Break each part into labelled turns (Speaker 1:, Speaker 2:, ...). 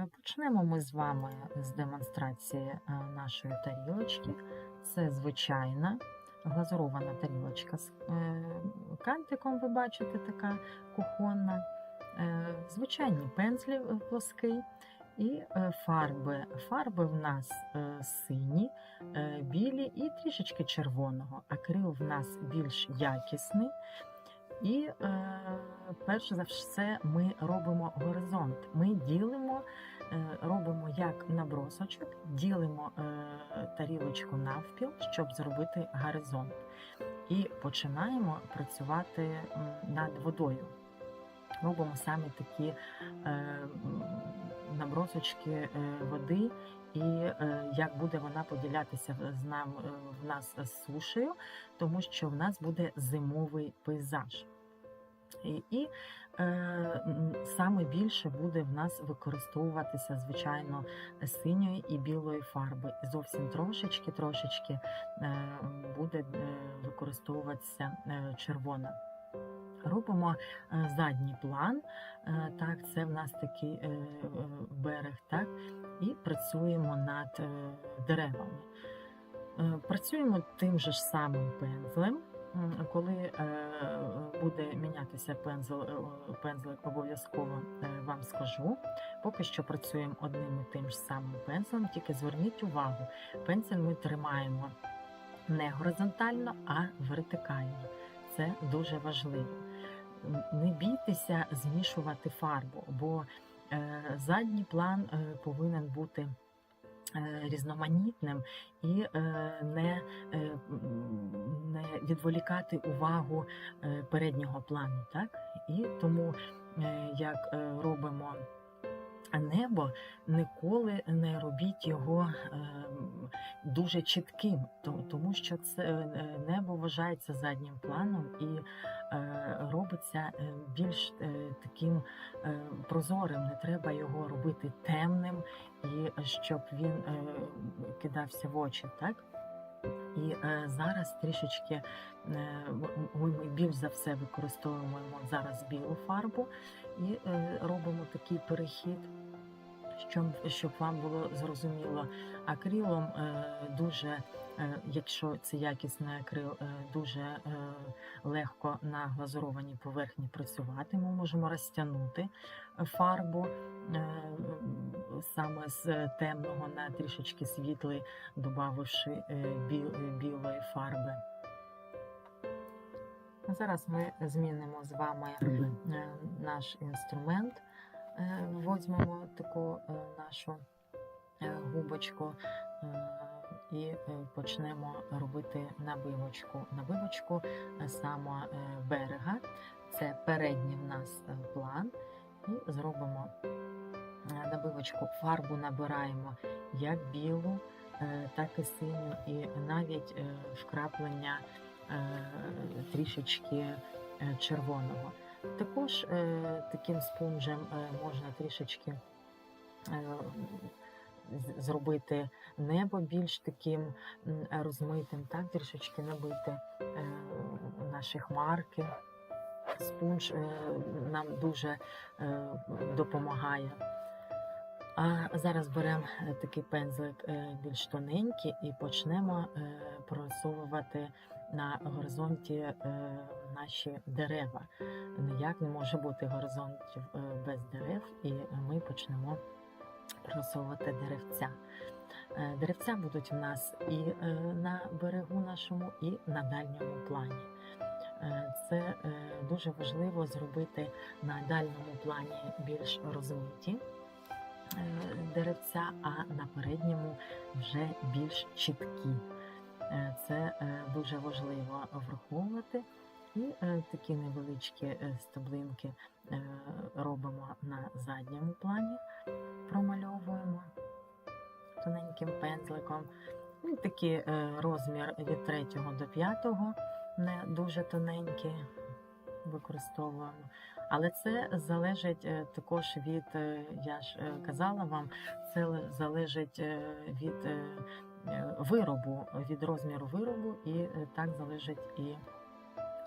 Speaker 1: Е, Почнемо ми з вами з демонстрації е, нашої тарілочки. Це звичайна глазурована тарілочка з е, кантиком, ви бачите, така кухонна, звичайні пензлі плоский і фарби. Фарби в нас сині, білі і трішечки червоного. Акрил в нас більш якісний. І е, перш за все ми робимо горизонт. Ми ділимо, е, робимо як набросочок, ділимо е, тарілочку навпіл, щоб зробити горизонт. І починаємо працювати над водою. Робимо саме такі набросочки е, води, і е, як буде вона поділятися з нам е, в нас з сушею, тому що в нас буде зимовий пейзаж. І, і е, саме більше буде в нас використовуватися, звичайно, синьої і білої фарби. Зовсім трошечки, трошечки е, буде використовуватися червона. Робимо е, задній план, е, так, це в нас такий е, берег, так, і працюємо над деревами. Працюємо тим же ж самим пензлем. Коли буде мінятися пензл, пензлик, обов'язково вам скажу. Поки що працюємо одним і тим ж самим пензлем, тільки зверніть увагу, пензель ми тримаємо не горизонтально, а вертикально. Це дуже важливо. Не бійтеся змішувати фарбу, бо е, задній план е, повинен бути е, різноманітним і не, не відволікати увагу переднього плану. Так? І тому, як робимо небо, ніколи не робіть його е, дуже чітким, тому що це е, небо вважається заднім планом і е, робиться е, більш е, таким е, прозорим. Не треба його робити темним і щоб він е, кидався в очі, так? І е, зараз трішечки е, ми більш за все використовуємо зараз білу фарбу і е, робимо такий перехід, щоб, щоб вам було зрозуміло. Акрилом е, дуже, е, якщо це якісний акрил, е, дуже легко на глазурованій поверхні працювати. Ми можемо розтягнути фарбу саме з темного на трішечки світлий, додавши біл, білої фарби. Зараз ми змінимо з вами наш інструмент. Е, Візьмемо таку е, нашу е, губочку і почнемо робити набивочку. Набивочку саме берега. Це передній в нас план. І зробимо набивочку. Фарбу набираємо як білу, так і синю, і навіть вкраплення трішечки червоного. Також е, таким спонжем е, можна трішечки е, зробити небо більш таким розмитим, так, трішечки набити наші хмарки. Спунж нам дуже допомагає. А зараз беремо такий пензлик більш тоненький і почнемо прорисовувати на горизонті е, наші дерева. Ніяк не може бути горизонтів е, без дерев, і ми почнемо прорисовувати деревця. Е, Деревця будуть в нас і на берегу нашому, і на дальньому плані. Це дуже важливо зробити на дальньому плані більш розмиті деревця, а на передньому вже більш чіткі. Е, Це е, дуже важливо враховувати. І е, такі невеличкі стеблинки робимо на задньому плані, промальовуємо тоненьким пензликом. І такий е, розмір від 3 до 5, не дуже тоненький, використовуємо. Але це залежить також від, я ж казала вам, це залежить від виробу, від розміру виробу, і е, так залежить і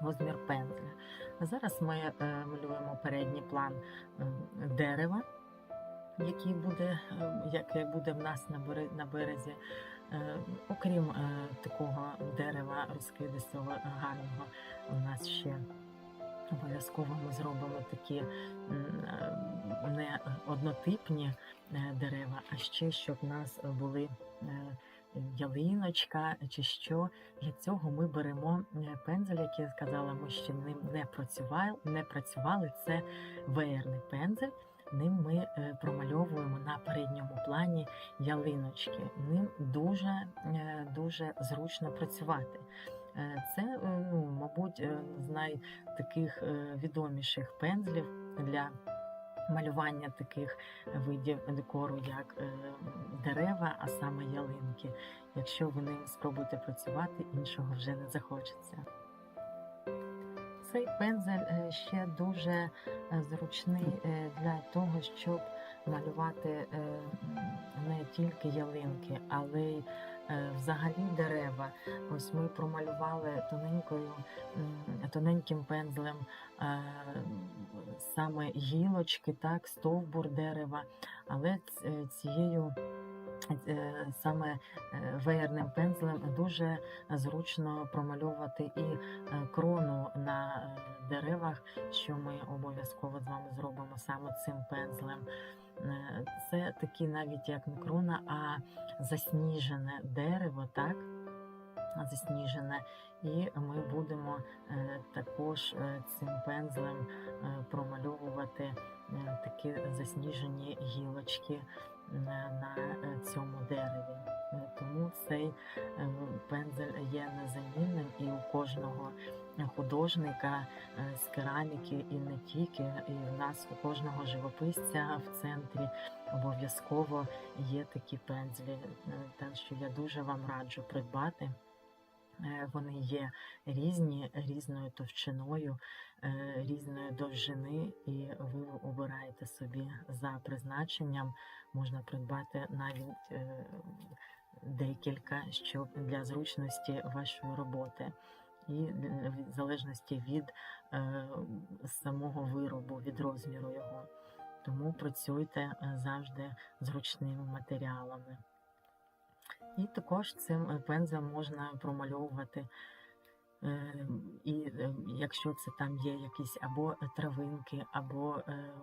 Speaker 1: розмір пензля. Зараз ми е, малюємо передній план е, дерева. який буде, е, буде в нас на березі. Е, Окрім е, такого дерева розкидистого е, гарного, у нас ще обов'язково ми зробимо такі е, не однотипні е, дерева, а ще щоб в нас були е, ялиночка чи що. Для цього ми беремо е, пензель, який я сказала, ми ще ним не працювали, не працювали. Це веєрний пензель. Ним ми е, промальовуємо на передньому плані ялиночки. Ним дуже, е, дуже зручно працювати. Це, ну, мабуть, з найтаких відоміших пензлів для малювання таких видів декору, як е, дерева, а саме ялинки. Якщо ви ним спробуєте працювати, іншого вже не захочеться. Цей пензель е, ще дуже е, зручний для того, щоб малювати не тільки ялинки, але й взагалі дерева. Ось ми промалювали тоненькою, тоненьким пензлем саме гілочки, так, стовбур дерева, але е, цією е, саме е, веєрним пензлем дуже зручно промальовувати і крону на деревах, що ми обов'язково з вами зробимо саме цим пензлем. Це такі навіть як не крона, а засніжене дерево, так? Засніжене, і ми будемо е, також е, цим пензлем е, промальовувати такі засніжені гілочки на, цьому дереві. Тому цей пензель є незамінним і у кожного художника з кераміки, і не тільки, і в нас у кожного живописця в центрі обов'язково є такі пензлі. Так що я дуже вам раджу придбати. Е, Вони є різні, різною товщиною, е, різної довжини, і ви обираєте собі за призначенням. Можна придбати навіть е, декілька, щоб для зручності вашої роботи. І в залежності від е, самого виробу, від розміру його. Тому працюйте завжди з ручними матеріалами. І також цим е, пензлем можна промальовувати. Е, І е, якщо це там є якісь або травинки, або е,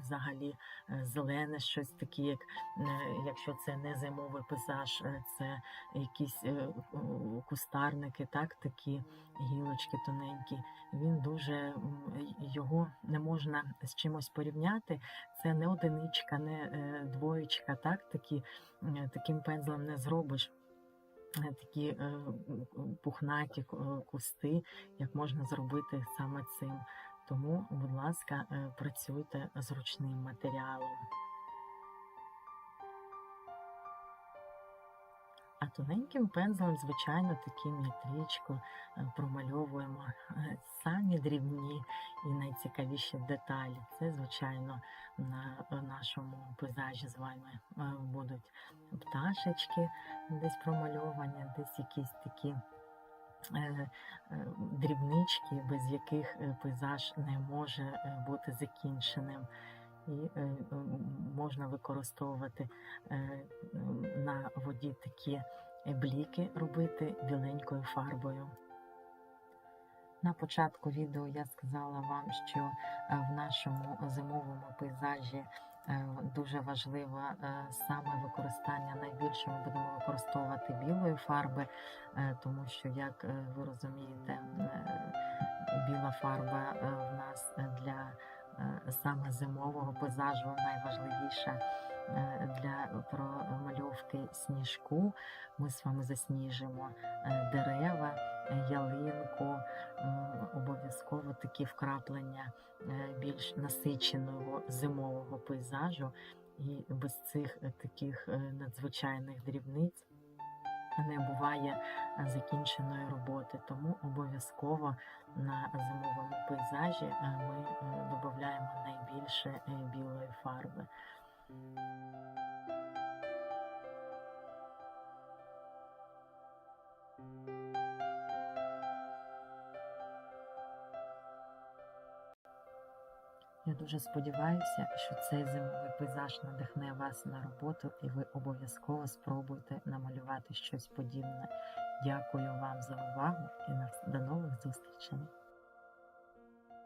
Speaker 1: взагалі е, зелене щось таке, як е, якщо це не зимовий пейзаж, е, це якісь е, кустарники, так такі гілочки тоненькі. Він дуже його не можна з чимось порівняти. Це не одиничка, не е, двоєчка, так такі е, таким пензлем не зробиш. Е, Такі е, пухнаті кусти, як можна зробити саме цим. Тому, будь ласка, е, працюйте з ручним матеріалом. А тоненьким пензлем, звичайно, таким як трічку е, промальовуємо е, самі дрібні і найцікавіші деталі. Це, звичайно, на нашому пейзажі з вами е, будуть пташечки десь промальовані, десь якісь такі. Дрібнички, без яких пейзаж не може бути закінченим, і е, можна використовувати е, на воді такі бліки, робити біленькою фарбою. На початку відео я сказала вам, що е, в нашому зимовому пейзажі дуже важливо саме використання. Найбільше ми будемо використовувати білої фарби, тому що, як ви розумієте, біла фарба в нас для саме зимового пейзажу найважливіша е, для промальовки сніжку. Ми з вами засніжимо е, дерева, е, ялинку, обов'язково такі вкраплення е, більш насиченого зимового пейзажу. І без цих е, таких е, надзвичайних дрібниць не буває е, закінченої роботи. Тому обов'язково на зимовому пейзажі е, ми е, додаємо найбільше білої фарби. Я дуже сподіваюся, що цей зимовий пейзаж надихне вас на роботу, і ви обов'язково спробуйте намалювати щось подібне. Дякую вам за увагу і до нових зустрічей!